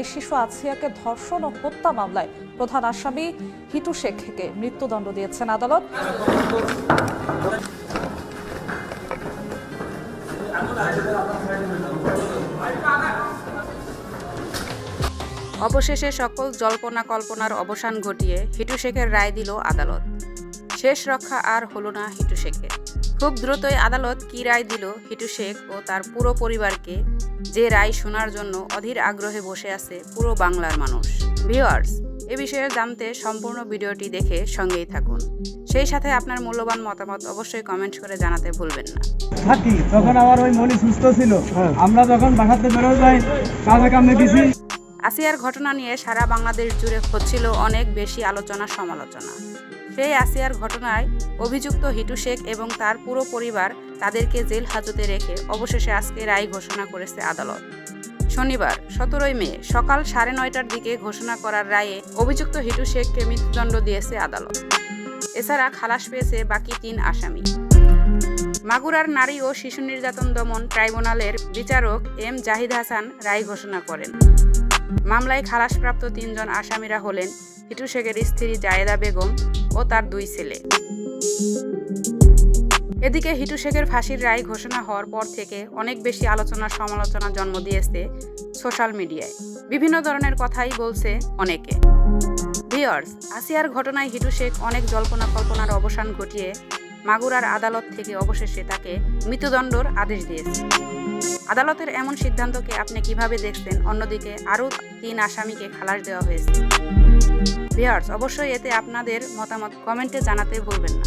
এই শিশু আসিয়াকে ধর্ষণ ও হত্যা মামলায় প্রধান আসামি হিটু শেখকে মৃত্যুদণ্ড দিয়েছেন আদালত। অবশেষে সকল জল্পনা কল্পনার অবসান ঘটিয়ে হিটু শেখের রায় দিল আদালত। শেষ রক্ষা আর হলো না হিটু শেখের। খুব দ্রুতই আদালত কি রায় দিল হিটু শেখ ও তার পুরো পরিবারকে যে রায় শোনার জন্য অধীর আগ্রহে বসে আছে পুরো বাংলার মানুষ। ভিওয়ার্স এ বিষয়ে জানতে সম্পূর্ণ ভিডিওটি দেখে সঙ্গেই থাকুন। সেই সাথে আপনার মূল্যবান মতামত অবশ্যই কমেন্ট করে জানাতে ভুলবেন না। থাকি তখন আমার ওই মনি সুস্থ ছিল। আমরা যখন বাসাতে বেরো যাই কাজে কামে দিছি। আসিয়ার ঘটনা নিয়ে সারা বাংলাদেশ জুড়ে হচ্ছিল অনেক বেশি আলোচনা সমালোচনা সেই আসিয়ার ঘটনায় অভিযুক্ত হিটু শেখ এবং তার পুরো পরিবার তাদেরকে জেল হাজতে রেখে অবশেষে আজকে রায় ঘোষণা করেছে আদালত। শনিবার, সতেরোই মে, সকাল সাড়ে নয়টার দিকে ঘোষণা করার রায়ে অভিযুক্ত হিটু শেখকে মৃত্যুদণ্ড দিয়েছে আদালত। এছাড়া খালাস পেয়েছে বাকি তিন আসামি। মাগুরার নারী ও শিশু নির্যাতন দমন ট্রাইব্যুনালের বিচারক এম জাহিদ হাসান রায় ঘোষণা করেন। মামলায় খালাসপ্রাপ্ত তিনজন আসামিরা হলেন হিটু শেখের স্ত্রী জায়েদা বেগম ও তার দুই ছেলে। এদিকে হিটু শেখের ফাঁসির রায় ঘোষণা হওয়ার পর থেকে অনেক বেশি আলোচনা সমালোচনা জন্ম দিয়েছে সোশ্যাল মিডিয়ায়। বিভিন্ন ধরনের কথাই বলছে অনেকে। ভিওর্স আসিয়ার ঘটনায় হিটু শেখ অনেক জল্পনা কল্পনার অবসান ঘটিয়ে মাগুরার আদালত থেকে অবশেষে তাকে মৃত্যুদণ্ডর আদেশ দিয়েছে। আদালতের এমন সিদ্ধান্তকে আপনি কীভাবে দেখছেন? অন্যদিকে আরও তিন আসামিকে খালাস দেওয়া হয়েছে। ভিউয়ার্স অবশ্যই এতে আপনাদের মতামত কমেন্টে জানাতে ভুলবেন না।